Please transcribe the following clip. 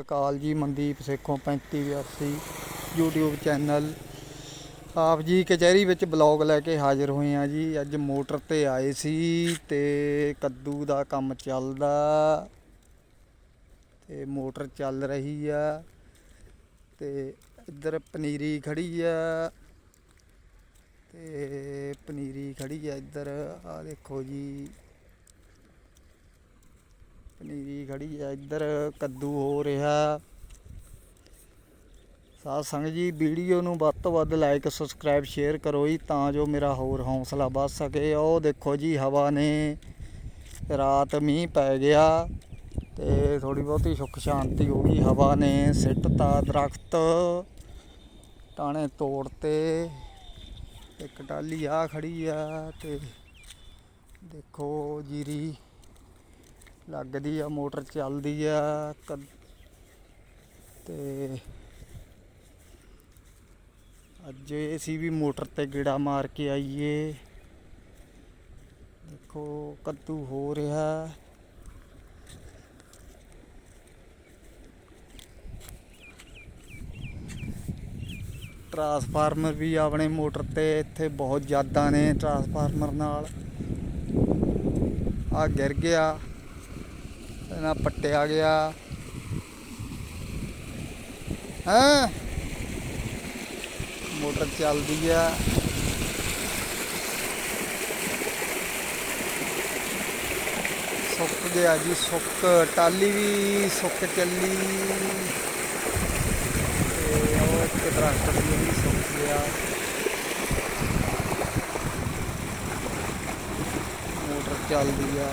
ਅਕਾਲ ਜੀ, Mandeep Sekhon 3582 YouTube channel. ਆਪ ਜੀ ਕਚਹਿਰੀ ਵਿੱਚ ਬਲੌਗ ਲੈ ਕੇ ਹਾਜ਼ਰ ਹੋਏ ਆ ਜੀ। ਅੱਜ ਮੋਟਰ ਤੇ ਆਏ ਸੀ ਤੇ ਕੱਦੂ ਦਾ ਕੰਮ ਚੱਲਦਾ। ਤੇ ਮੋਟਰ ਚੱਲ ਰਹੀ ਆ ਤੇ ਇੱਧਰ ਪਨੀਰੀ ਖੜੀ ਆ। ਤੇ ਪਨੀਰੀ ਖੜੀ ਆ ਇੱਧਰ। ਆ ਦੇਖੋ ਜੀ। ਪਨੀਰੀ ਖੜੀ ਆ, ਇੱਧਰ ਕੱਦੂ ਹੋ ਰਿਹਾ। ਸਾਧ ਸੰਗਤ ਜੀ, ਵੀਡੀਓ ਨੂੰ ਵੱਧ ਤੋਂ ਵੱਧ ਲਾਈਕ ਸਬਸਕ੍ਰਾਈਬ ਸ਼ੇਅਰ ਕਰੋ ਜੀ, ਤਾਂ ਜੋ ਮੇਰਾ ਹੋਰ ਹੌਸਲਾ ਵੱਧ ਸਕੇ। ਉਹ ਦੇਖੋ ਜੀ, ਹਵਾ ਨੇ ਰਾਤ ਮੀਂਹ ਪੈ ਗਿਆ ਤੇ ਥੋੜੀ ਬਹੁਤੀ ਸੁੱਖ ਸ਼ਾਂਤੀ ਹੋ ਗਈ। ਹਵਾ ਨੇ ਸਿੱਟਤਾ ਦਰਖਤ ਟਾਣੇ ਤੋੜਤੇ। ਇੱਕ ਟਾਲੀ ਆ ਖੜੀ ਆ ਤੇ ਦੇਖੋ ਜੀਰੀ ਲੱਗਦੀ ਆ, ਮੋਟਰ ਚੱਲਦੀ ਆ ਕ- ਤੇ ਅੱਜ ਅਸੀਂ ਵੀ ਮੋਟਰ ਤੇ ਗੇੜਾ ਮਾਰ ਕੇ ਆਈਏ। ਦੇਖੋ, ਕੱਦੂ ਹੋ ਰਿਹਾ। ਟਰਾਂਸਫਾਰਮਰ ਵੀ ਆਪਣੇ ਮੋਟਰ ਤੇ ਇੱਥੇ ਬਹੁਤ ਜ਼ਿਆਦਾ ਨੇ ਟਰਾਂਸਫਾਰਮਰ ਨਾਲ। ਆ ਗਿਰ ਗਿਆ। ਇਹਨਾਂ ਪੱਟਿਆ ਗਿਆ ਹਾਂ ਮੋਟਰ ਚੱਲਦੀ ਆ ਸੁੱਕ ਗਿਆ ਜੀ ਸੁੱਕ ਟਾਲੀ ਵੀ ਸੁੱਕ ਚੱਲੀ ਤੇ ਉਹ ਇੱਕ ਦਰਖਤ ਵੀ ਵੀ ਸੁੱਕ ਗਿਆ ਮੋਟਰ ਚੱਲਦੀ ਆ